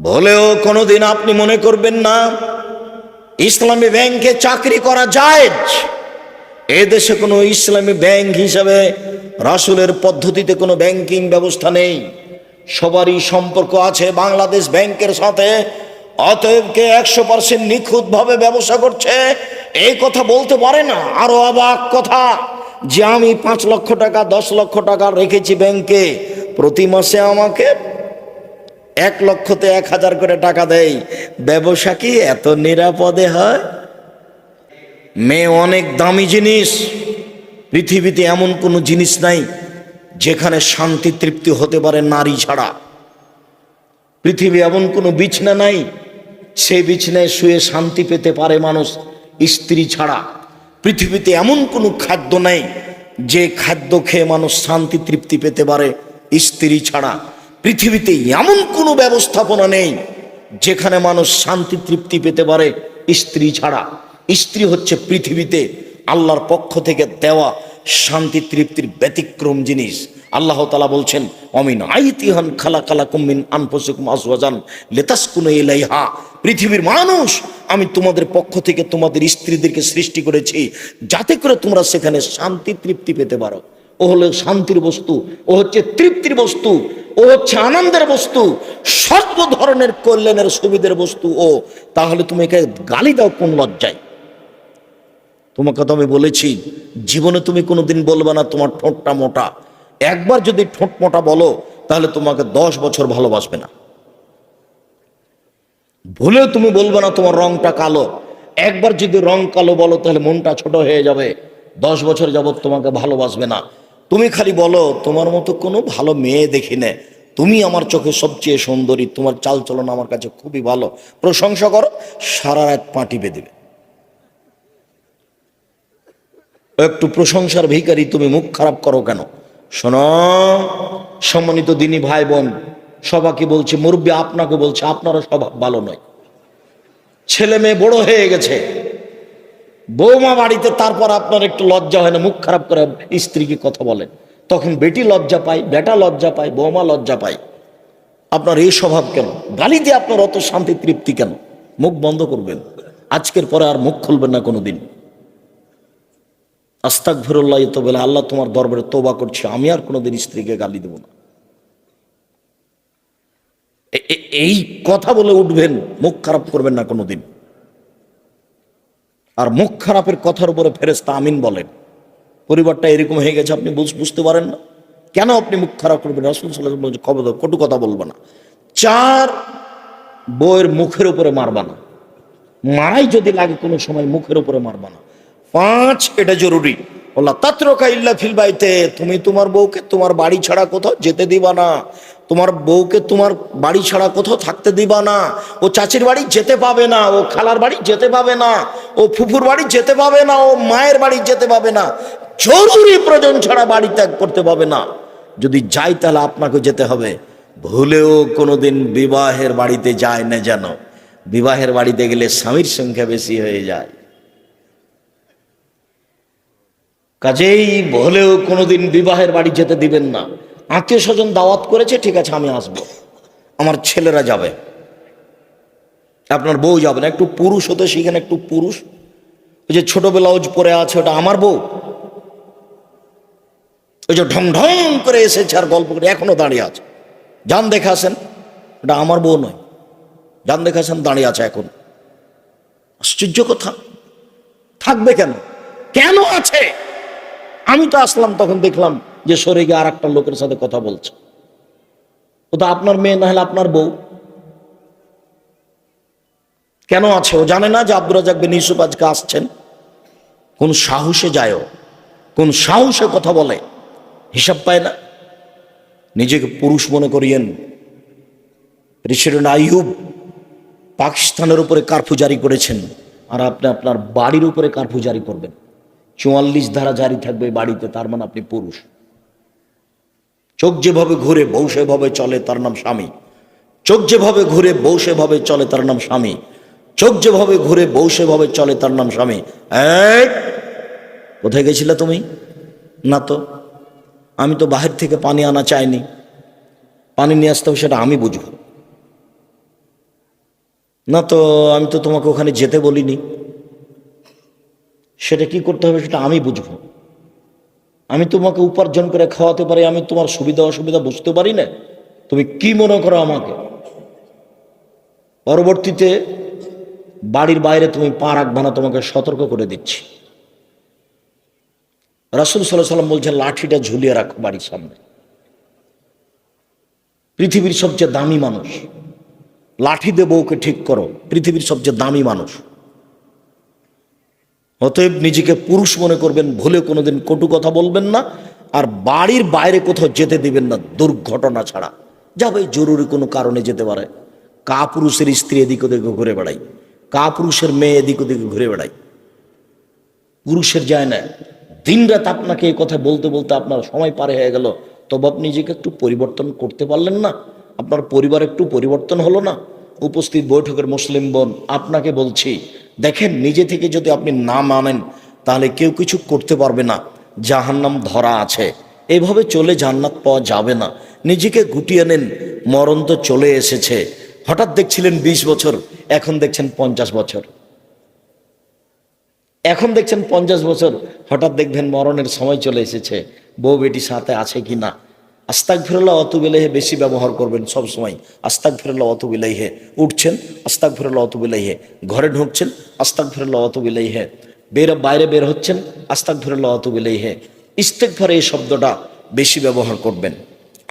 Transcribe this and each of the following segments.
বলেও কোনোদিন আপনি মনে করবেন না, ইসলামী ব্যাংকে চাকরি করা যায় এ দেশে কোনো ইসলামী ব্যাংক হিসাবে রাসুলের পদ্ধতিতে কোনো ব্যাংকিং ব্যবস্থা নেই। সবারই সম্পর্ক আছে বাংলাদেশ ব্যাংকের সাথে, অতএব কে একশো পার্সেন্ট নিখুঁতভাবে ব্যবসা করছে, এই কথা বলতে পারে না। আরও অবাক কথা যে আমি পাঁচ লক্ষ টাকা, দশ লক্ষ টাকা রেখেছি ব্যাংকে, প্রতি মাসে আমাকে এক লক্ষতে এক হাজার করে টাকা দেয়। ব্যবসা কি এত নিরাপদে হয়? মেয়ে অনেক দামি জিনিস। পৃথিবীতে এমন কোনো জিনিস নাই যেখানে শান্তি তৃপ্তি হতে পারে নারী ছাড়া। পৃথিবী এমন কোনো বিছনা নাই, সেই বিছনায় শুয়ে শান্তি পেতে পারে মানুষ স্ত্রী ছাড়া। পৃথিবীতে এমন কোনো খাদ্য নাই যে খাদ্য খেয়ে মানুষ শান্তি তৃপ্তি পেতে পারে স্ত্রী ছাড়া। পৃথিবীতে এমন কোনো ব্যবস্থাপনা নেই যেখানে মানুষ শান্তি তৃপ্তি পেতে পারে স্ত্রী ছাড়া। স্ত্রী হচ্ছে পৃথিবীতে আল্লাহর পক্ষ থেকে দেওয়া শান্তি তৃপ্তির ব্যতিক্রম জিনিস। আল্লাহ তালা বলছেন, অমিন আইতিহান খালা খালা কুমিন আনফসুকুম আজওয়াজান লেতাসকুন ইলাইহা। পৃথিবীর মানুষ, আমি তোমাদের পক্ষ থেকে তোমাদের স্ত্রীদেরকে সৃষ্টি করেছি যাতে করে তোমরা সেখানে শান্তি তৃপ্তি পেতে পারো। ও হলো শান্তির বস্তু, ও হচ্ছে তৃপ্তির বস্তু। ও হচ্ছে আনন্দের বস্তু, সর্ব ধরনের কল্যাণের সুবিধের বস্তু। ও, তাহলে তুমি একে গালি দাও কোন লজ্জায়? তোমাকে তো আমি বলেছি, জীবনে তুমি কোনোদিন বলবে না তোমার ঠোঁটটা মোটা। একবার যদি ঠোঁট মোটা বলো, তাহলে তোমাকে দশ বছর ভালোবাসবে না। ভুলেও তুমি বলবে না তোমার রংটা কালো। একবার যদি রং কালো বলো, তাহলে মনটা ছোট হয়ে যাবে। দশ বছর যাবত তোমাকে ভালোবাসবে না। তুমি খালি বলো, তোমার মতো কোনো ভালো মেয়ে দেখি নে। তুমি আমার চোখে সবচেয়ে সুন্দরী, তোমার চালচলন আমার কাছে খুবই ভালো। প্রশংসা করো, সারা রাত পাটি বেঁধে একটু প্রশংসার ভিখারি তুমি মুখ খারাপ করো কেন? শোনো, সম্মানিত দিনী ভাই বোন সবাকে বলছে? মুরব্বী আপনাকে বলছে, আপনারও স্বভাব ভালো নয়। ছেলে মেয়ে বড় হয়ে গেছে। বৌমা বাড়িতে তারপর আপনার একটু লজ্জা হয় না, মুখ খারাপ করে স্ত্রীকে কথা বলেন। তখন বেটি লজ্জা পায়, বেটা লজ্জা পায়, বৌমা লজ্জা পায়। আপনার এই স্বভাব কেন? গালি দিয়ে আপনার অত শান্তি, তৃপ্তি কেন? মুখ বন্ধ করবেন। আজকের পরে আর মুখ খুলবেন না কোনোদিন। আস্তাক ফিরুল্লাহ তো বলে, আল্লাহ তোমার দরবারে তোবা করছি, আমি আর কোনোদিন স্ত্রীকে গালি দেব না। এই কথা বলে উঠবেন, মুখ খারাপ করবেন না কোনোদিন। আর মুখ খারাপের কথার উপরে ফেরেস্তা আমিন বলেন। পরিবারটা এরকম হয়ে গেছে, আপনি বুঝ- বুঝতে পারেন না। কেন আপনি মুখ খারাপ করবেন? রসুল কটু কথা বলব না। চার বইয়ের মুখের উপরে মারবা না। মারাই যদি লাগে, কোনো সময় মুখের উপরে মারবা না। পাঁচ, এটা জরুরি। বললা, তাত্রকা ইল্লা ফিল বাইতে, তুমি তোমার বউকে, তোমার বাড়ি ছাড়া কোথাও যেতে দিবা না। তোমার বউকে তোমার বাড়ি ছাড়া কোথাও থাকতে দিবা না। ও চাচির বাড়ি যেতে পাবে না, ও খালার বাড়ি যেতে পাবে না, ও ফুফুর বাড়ি যেতে পাবে না, ও মায়ের বাড়ি যেতে পাবে না। জরুরি প্রয়োজন ছাড়া বাড়ি ত্যাগ করতে পাবে না। যদি যাই তাহলে আপনাকে যেতে হবে। ভুলেও কোনোদিন বিবাহের বাড়িতে যায় না যেন। বিবাহের বাড়িতে গেলে স্বামীর সংখ্যা বেশি হয়ে যায়। কাজেই হলেও কোনোদিন বিবাহের বাড়ি যেতে দিবেন না। আত্মীয় স্বজন দাওয়াত করেছে, ঠিক আছে, আমি আসব। আমার ছেলেরা যাবে। আপনার বউ যাবে না, একটু পুরুষ হতে সেখানে একটু পুরুষ। ওই যে ছোট ব্লাউজ পরে আছে, ওটা আমার বউ। ওই যে ঢং ঢং করে এসেছে আর গল্প করে, এখনও দাঁড়িয়ে আছে। যান দেখে আসেন, এটা আমার বউ নয়। যান দেখে আসেন, দাঁড়িয়ে আছে এখন। আশ্চর্য কথা। থাকবে কেন? কেন আছে? আমি তো আসলাম, তখন দেখলাম যে সরে গিয়ে আর একটা লোকের সাথে কথা বলছে। ও তো আপনার মেয়ে না হলে আপনার বউ। কেন আছে? ও জানে না যে আব্দুর রাজাক বিন ইউসুফ আজকে আসছেন। কোন সাহসে যায় কোন সাহসে কথা বলে? হিসাব পায় না। নিজেকে পুরুষ মনে করিয়েন। প্রেসিডেন্ট আইয়ুব পাকিস্তানের উপরে কারফু জারি করেছেন। আর আপনি আপনার বাড়ির উপরে কারফু জারি করবেন। চুয়াল্লিশ ধারা জারি থাকবে বাড়িতে, তার মানে আপনি পুরুষ। চোখ যেভাবে ঘুরে বউ সেভাবে চলে, তার নাম স্বামী। চোখ যেভাবে ঘুরে বউ সেভাবে চলে, তার নাম স্বামী। চোখ যেভাবে ঘুরে বউ সেভাবে চলে, তার নাম স্বামী। কোথায় গেছিলে তুমি? না তো, আমি তো বাহির থেকে পানি আনা চাইনি। পানি নিয়ে আসতে হবে, সেটা আমি বুঝব। না তো, আমি তো তোমাকে ওখানে যেতে বলিনি। সেটা কি করতে হবে, সেটা আমি বুঝব। আমি তোমাকে উপার্জন করে খাওয়াতে পারি, আমি তোমার সুবিধা অসুবিধা বুঝতে পারি না। তুমি কি মনে করো আমাকে? পরবর্তীতে বাড়ির বাইরে তুমি পা রাখবে না, তোমাকে সতর্ক করে দিচ্ছি। রাসুল সাল্লাহ সাল্লাম বলছেন, লাঠিটা ঝুলিয়ে রাখো বাড়ির সামনে। পৃথিবীর সবচেয়ে দামি মানুষ। লাঠি দিয়ে বউকে ঠিক করো, পৃথিবীর সবচেয়ে দামি মানুষ। অতএব নিজেকে পুরুষ মনে করবেন, ভুলে কোনোদিন কটু কথা বলবেন না, আর বাড়ির বাইরে কোথাও যেতে দিবেন না, দুর্ঘটনা ছাড়া। যাবে, জরুরি কোনো কারণে যেতে পারে। কা পুরুষের স্ত্রী এদিক ওদিকে ঘুরে বেড়াই কা পুরুষের মেয়ে এদিক ওদিকে ঘুরে বেড়াই পুরুষের যায় না। দিনরাত আপনাকে এই কথা বলতে বলতে আপনার সময় পার হয়ে গেল। তবে আপনি নিজেকে একটু পরিবর্তন করতে পারলেন না। আপনার পরিবার একটু পরিবর্তন হলো না। উপস্থিত বৈঠকের মুসলিম বোন, আপনাকে বলছি দেখেন, নিজে থেকে যদি আপনি না মানেন, তাহলে কেউ কিছু করতে পারবে না। জাহান্নাম ধরা আছে। এভাবে চলে জান্নাত পাওয়া যাবে না। নিজেকে গুটিয়ে নেন, মরণ তো চলে এসেছে। হঠাৎ দেখছিলেন ২০ বছর, এখন দেখছেন পঞ্চাশ বছর। এখন দেখছেন পঞ্চাশ বছর, হঠাৎ দেখবেন মরণের সময় চলে এসেছে। বউ বেটি সাথে আছে কি না আস্তাক ফিরল্লাহ অত বিলাইহে বেশি ব্যবহার করবেন সব সময়। আস্তাক ফিরল্লাহ অত বিলাইহে উঠছেন আস্তাক ফিরল্লাহ অত বিলাইহে ঘরে ঢুকছেন আস্তাক ফিরল্লাহ অত বিলাইহে বের, বাইরে বের হচ্ছেন আস্তাক ফিরল্লাহ ইস্তেক ফরে এই শব্দটা বেশি ব্যবহার করবেন।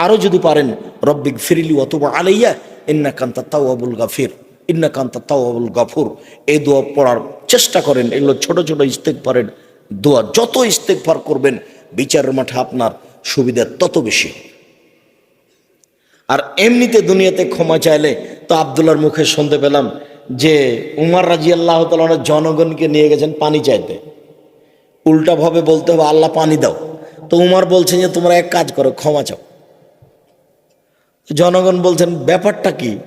আরও যদি পারেন, রব্বিক ফিরিলি অতবা আলাইয়া ইন্না কান্তা আবুল গাফির ইন্না কান্তা আবুল গাফুর। এই দোয়া পড়ার চেষ্টা করেন, এগুলো ছোট ছোট ইস্তেকফারের দোয়া, যত ইস্তেকফার করবেন, বিচারের মাঠে আপনার সুবিধা তত বেশি। আর এমনিতে দুনিয়াতে ক্ষমা চাইলে তো আবদুল্লার মুখে শুনতে পেলাম যে উমার রাজি আল্লাহ তালনের জনগণকে নিয়ে গেছেন পানি চাইতে। উল্টাভাবে বলতে হবে, আল্লাহ পানি দাও। তো উমার বলছেন যে, তোমরা এক কাজ করো, ক্ষমা চাও। জনগণ বলছেন, ব্যাপারটা কি?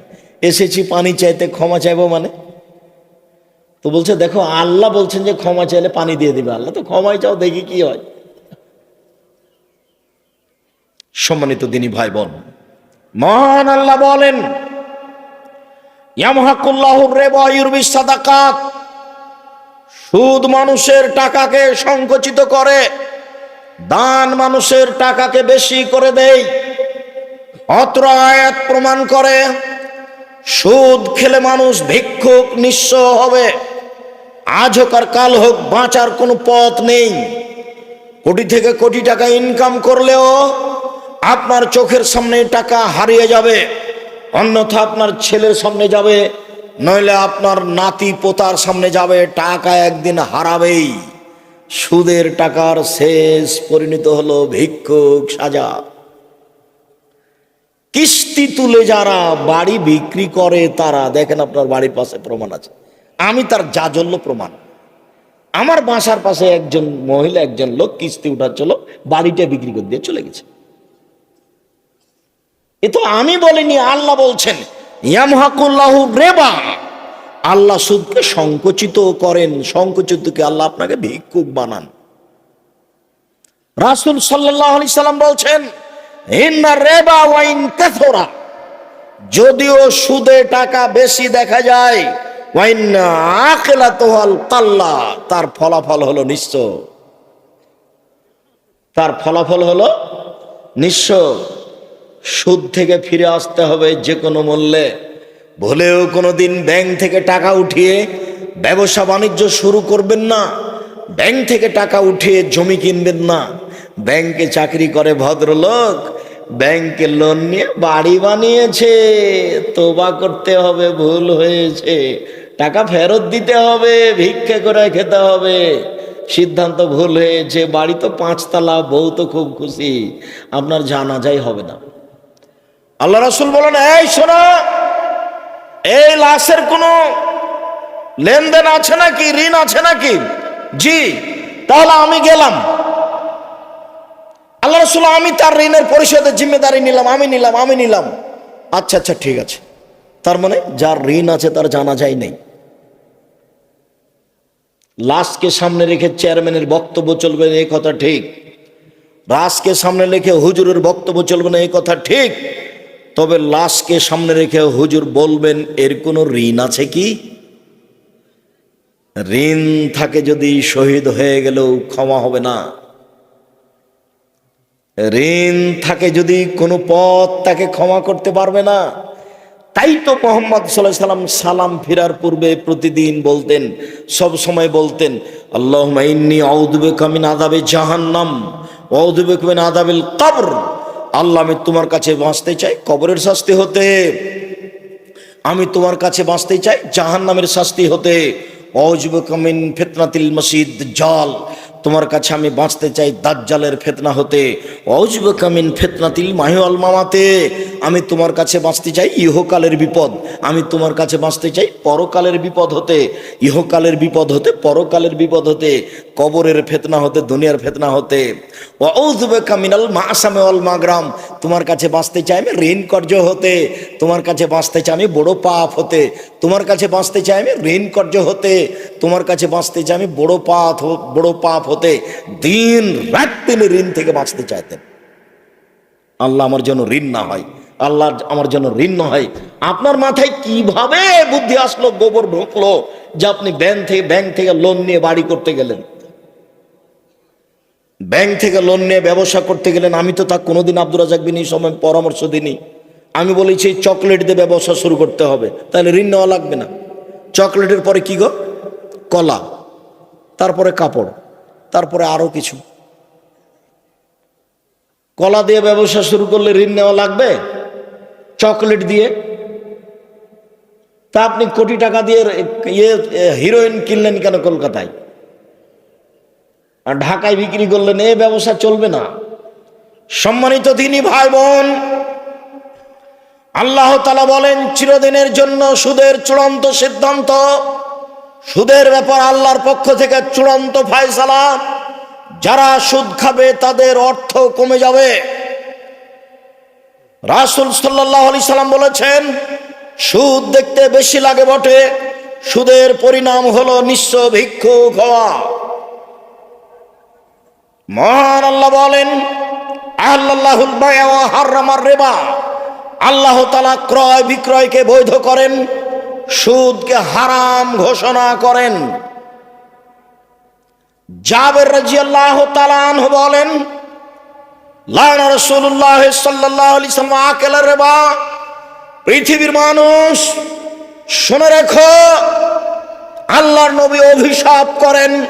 এসেছি পানি চাইতে, ক্ষমা চাইব মানে? তো বলছে, দেখো, আল্লাহ বলছেন যে, ক্ষমা চাইলে পানি দিয়ে দিবে। আল্লাহ তো ক্ষমাই চাও, দেখি কি হয়। সম্মানিত ভাই বোন। মহান আল্লাহ বলেন সুদ মানুষের টাকাকে সংকুচিত করে, দান মানুষের টাকাকে বেশি করে দেয়। অত্র আয়াত প্রমাণ করে, সুদ খেলে মানুষ ভিক্ষুক, নিঃস্ব হবে। আজ হোক আর কাল হোক, বাঁচার কোনো পথ নেই। কোটি থেকে কোটি টাকা ইনকাম করলেও আপনার চোখের সামনে টাকা হারিয়ে যাবে, অন্যথা আপনার ছেলের সামনে যাবে, নইলে আপনার নাতি পোতার সামনে যাবে, টাকা একদিন হারাবেই। সুদের টাকার শেষ পরিণত হলো ভিক্ষুক সাজা। কিস্তি তুলে যারা বাড়ি বিক্রি করে, তারা, দেখেন আপনার বাড়ির পাশে প্রমাণ আছে। আমি তার জাজল্য প্রমাণ। আমার বাসার পাশে একজন মহিলা, একজন লোক কিস্তি উঠাচ্ছিল, বাড়িটা বিক্রি করে দিয়ে চলে গেছে। এ তো আমি বলিনি, আল্লাহ বলছেন রেবা। আল্লাহ সুদকে সংকুচিত করেন, সংকুচিতকে আল্লাহ আপনাকে ভিক্ষুক বানান। রাসুল সাল্লাম বলছেন যদিও সুদে টাকা বেশি দেখা যায় ওয়াইন তোহাল তার ফলাফল হলো নিঃস্ব। তার ফলাফল হলো নিঃস্ব। সুদ থেকে ফিরে আসতে হবে যে কোনো মূল্যে। ভুলেও কোনো দিন ব্যাংক থেকে টাকা উঠিয়ে ব্যবসা বাণিজ্য শুরু করবেন না। ব্যাংক থেকে টাকা উঠিয়ে জমি কিনবেন না। ব্যাংকে চাকরি করে ভদ্রলোক, ব্যাংকে লোন নিয়ে বাড়ি বানিয়েছে। তোবা করতে হবে, ভুল হয়েছে। টাকা ফেরত দিতে হবে, ভিক্ষে করে খেতে হবে। সিদ্ধান্ত ভুল হয়েছে, বাড়ি তো পাঁচতলা, বউ তো খুব খুশি। আপনার জানাজাই হবে না। আল্লাহ রাসুল বলেন, এই শোনো, এই লাশের কোনো লেনদেন আছে নাকি? ঋণ আছে নাকি? জি, তাহলে আমি গেলাম। আল্লাহ রসুল, আমি তার ঋণের পরিশোধের জিম্মেদারি নিলাম, আমি নিলাম আমি নিলাম। আচ্ছা আচ্ছা ঠিক আছে। তার মানে যার ঋণ আছে তার জানা যায় নেই। লাশকে সামনে রেখে চেয়ারম্যানের বক্তব্য চলবে না এই কথা ঠিক। রাসকে সামনে রেখে হুজুরের বক্তব্য চলবে না এই কথা ঠিক। তবে লাশকে সামনে রেখে হুজুর বলবেন, এর কোনো ঋণ আছে কি? ঋণ থাকে যদি শহীদ হয়ে গেলেও ক্ষমা হবে না। ঋণ থাকে যদি কোনো পথ তাকে ক্ষমা করতে পারবে না। তাই তো মোহাম্মদ সাল্লাহ সাল্লাম সালাম ফিরার পূর্বে প্রতিদিন বলতেন, সব সময় বলতেন আল্লাহ ইন্নি অউদবে কামিন আদাবে জাহান্নাম অউদবে কামিন আদাবিল কবর। আল্লাহ, আমি তোমার কাছে বাঁচতে চাই, কবরের শাস্তি হতে। আমি তোমার কাছে বাঁচতে চাই জাহান নামের শাস্তি হতে। অজবে ফেতনাতিল মসিদ জাল, তোমার কাছে আমি বাঁচতে চাই, দাজ্জালের ফেতনা হতে। অজবে কামিন ফেতনাতিল মাহিওয়াল মামাতে আমি তোমার কাছে বাঁচতে চাই ইহকালের বিপদ। আমি তোমার কাছে বাঁচতে চাই পরকালের বিপদ হতে। ইহকালের বিপদ হতে, পরকালের বিপদ হতে। কবরের ফেতনা হতে, দুনিয়ার ফেতনা হতে। কামিনাল মাসামে অল মাগ্রাম। তোমার কাছে বাঁচতে চাই আমি ঋণ কর্য হতে। তোমার কাছে বাঁচতে চাই আমি বড় পাপ হতে। তোমার কাছে বাঁচতে চাই আমি ঋণ কর্য হতে। তোমার কাছে বাঁচতে চাই আমি বড় পাপ বড় পাপ হতে। দিন রাত তিনি ঋণ থেকে বাঁচতে চাইতেন। আল্লাহ আমার জন্য ঋণ না হয়। আল্লাহ আমার জন্য ঋণ হয়। আপনার মাথায় কীভাবে বুদ্ধি আসলো, গোবর ঢুকলো যে আপনি ব্যাংক থেকে ব্যাংক থেকে লোন নিয়ে বাড়ি করতে গেলেন? ব্যাংক থেকে লোন নিয়ে ব্যবসা করতে গেলেন, আমি তো তা কোনোদিন আব্দুর রাজাক বিন সময় পরামর্শ দিইনি। আমি বলেছি চকলেট দিয়ে ব্যবসা শুরু করতে হবে। তাহলে ঋণ নেওয়া লাগবে না। চকলেটের পরে কি গো? কলা। তারপরে কাপড়। তারপরে আরও কিছু। কলা দিয়ে ব্যবসা শুরু করলে ঋণ নেওয়া লাগবে? চকলেট দিয়ে। তা আপনি কোটি টাকা দিয়ে ইয়ে হিরোইন কিনলেন কেন কলকাতায়? আর ঢাকায় বিক্রি করলেন, এ ব্যবসা চলবে না। সম্মানিত তিনি ভাই বোন আল্লাহ তালা বলেন, চিরদিনের জন্য সুদের চূড়ান্ত সিদ্ধান্ত, সুদের ব্যাপার আল্লাহর পক্ষ থেকে চূড়ান্ত ফায়সালা। যারা সুদ খাবে, তাদের অর্থ কমে যাবে। রাসুল সাল্লাহ আলি সাল্লাম বলেছেন, সুদ দেখতে বেশি লাগে বটে, সুদের পরিণাম হলো নিঃস্ব ভিক্ষুক হওয়া। মহান আল্লাহ বলেন আল্লাহ তাআলা ক্রয় বিক্রয়কে বৈধ করেন, সুদকে হারাম ঘোষণা করেন। জাবের রাদিয়াল্লাহু তাআলা আনহু বলেন লান রাসূলুল্লাহ সাল্লাল্লাহু আলাইহি সাল্লাম আকেলা রিবা পৃথিবীর মানুষ, শুনে রেখো, আল্লাহর নবী অভিশাপ করেন।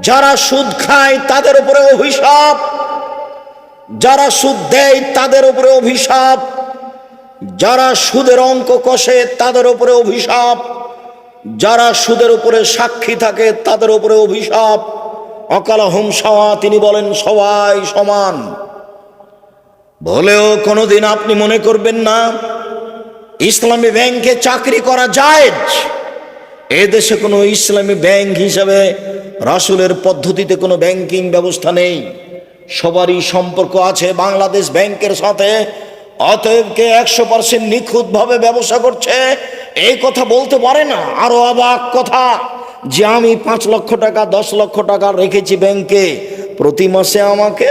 যারা সুদ খায়, তাদের উপরে অভিশাপ। যারা সুদ দেয়, তাদের উপরে অভিশাপ। যারা সুদের অঙ্ক কষে, তাদের উপরে অভিশাপ। যারা সুদের উপরে সাক্ষী থাকে, তাদের উপরে অভিশাপ। অকাল হুম সাওয়া, তিনি বলেন, সবাই সমান। বলেও কোনোদিন আপনি মনে করবেন না, ইসলামী ব্যাংকে চাকরি করা যায় এ দেশে কোনো ইসলামী ব্যাংক হিসাবে রাসুলের পদ্ধতিতে কোনো ব্যাংকিং ব্যবস্থা নেই। সবারই সম্পর্ক আছে বাংলাদেশ ব্যাংকের সাথে, অতএব কে একশো পার্সেন্ট নিখুঁতভাবে ব্যবসা করছে, এই কথা বলতে পারে না। আরও অবাক কথা যে আমি পাঁচ লক্ষ টাকা, দশ লক্ষ টাকা রেখেছি ব্যাংকে, প্রতি মাসে আমাকে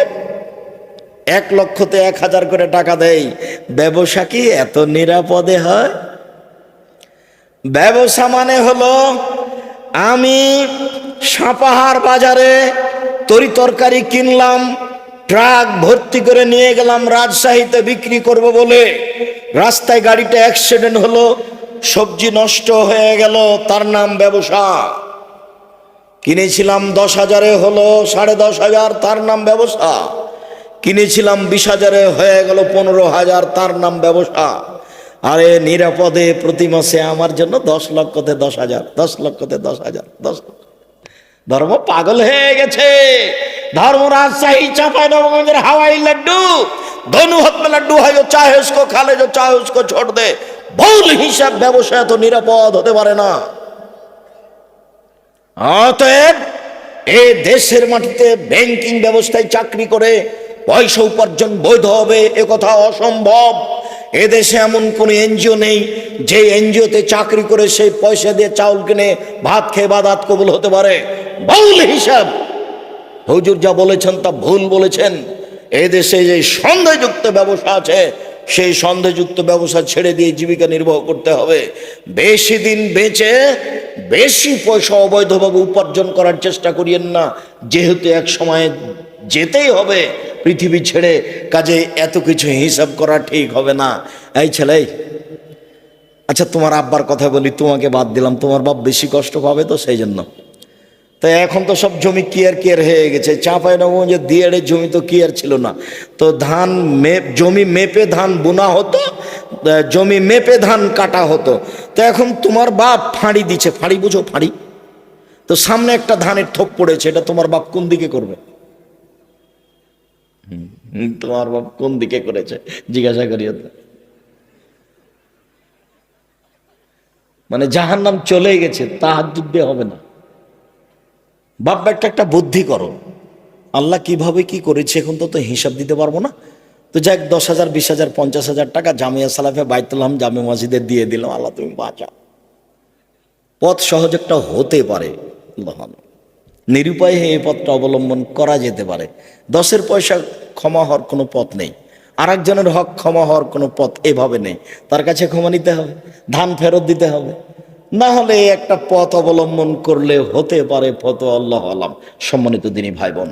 এক লক্ষতে এক হাজার করে টাকা দেয়। ব্যবসা কি এত নিরাপদে হয়? ব্যবসা মানে হলো আমি সাপাহার বাজারে তরি তরকারি কিনলাম, ট্রাক ভর্তি করে নিয়ে গেলাম, রাজশাহীতে বিক্রি করব বলে। রাস্তায় গাড়িটা অ্যাক্সিডেন্ট হলো, সবজি নষ্ট হয়ে গেল, তার নাম ব্যবসা। কিনেছিলাম দশ হাজারে হলো, সাড়ে দশ হাজার, তার নাম ব্যবসা। কিনেছিলাম বিশ হাজারে, হয়ে গেল পনেরো হাজার, তার নাম ব্যবসা। আরে নিরাপদে প্রতি মাসে আমার জন্য দশ লক্ষতে দশ হাজার, দশ লক্ষতে দশ হাজার, দশ লক্ষ। ধর্ম পাগল হয়ে গেছে। ধর্ম রাজশাহী চাপায় নবগঞ্জের হাওয়াই লাড্ডু। ধনু হত লাড্ডু, হয় চা উসকো খালে যো চা উসকো ছোট দে। ভুল হিসাব ব্যবসা এত নিরাপদ হতে পারে না। অতএব এ দেশের মাটিতে ব্যাংকিং ব্যবস্থায় চাকরি করে পয়সা উপার্জন বৈধ হবে, এ কথা অসম্ভব। এদেশে এমন কোন এনজিও নেই, যে এনজিওতে চাকরি করে সেই পয়সা দিয়ে চাউল কিনে ভাত খেয়ে বাদাত কবুল হতে পারে। ভুল হিসাব। হুজুর যা বলেছেন তা ভুল বলেছেন। এদেশে যে সন্দেহযুক্ত ব্যবসা আছে সেই সন্দেহযুক্ত ব্যবসা ছেড়ে দিয়ে জীবিকা নির্বাহ করতে হবে। বেশি দিন বেঁচে বেশি পয়সা অবৈধভাবে উপার্জন করার চেষ্টা করিয়েন না। যেহেতু এক সময় যেতেই হবে, পৃথিবী ছেড়ে কাজে এত কিছু হিসাব করা ঠিক হবে না। এই ছেলে আচ্ছা তোমার আব্বার কথা বলি, তোমাকে বাদ দিলাম, তোমার বাপ বেশি কষ্ট পাবে তো সেই জন্য। তো এখন তো সব জমি কিয়ার কিয়ার হয়ে গেছে। চাঁপাই নবগঞ্জের দিয়াড়ের জমি তো কিয়ার ছিল না। তো ধান মেপ জমি মেপে ধান বোনা হতো জমি মেপে ধান কাটা হতো। তো এখন তোমার বাপ ফাঁড়ি দিছে। ফাঁড়ি বুঝো ফাঁড়ি। তো সামনে একটা ধানের থোপ পড়েছে, এটা তোমার বাপ কোন দিকে করবে? তোমার বাপ কোন দিকে করেছে? জিজ্ঞাসা করিও তো। মানে জাহার নাম চলে গেছে তাহার যুদ্ধে হবে না। বাপ একটা একটা বুদ্ধি করো। আল্লাহ কীভাবে কি করেছে এখন তো তো হিসাব দিতে পারব না। তো যাক, দশ হাজার, বিশ হাজার, পঞ্চাশ হাজার টাকা জামিয়া সালাফে বাইতুল্লাম জামে মসজিদে দিয়ে দিলাম। আল্লাহ তুমি বাঁচাও। পথ সহজ একটা হতে পারে। নিরুপায় এই পথটা অবলম্বন করা যেতে পারে। দশের পয়সা ক্ষমা হওয়ার কোনো পথ নেই। আর একজনের হক ক্ষমা হওয়ার কোনো পথ এভাবে নেই। তার কাছে ক্ষমা নিতে হবে। ধান ফেরত দিতে হবে। না হলে একটা পথ অবলম্বন করলে হতে পারে ফত আল্লাহ আলাম। সম্মানিত দিনী ভাই বোন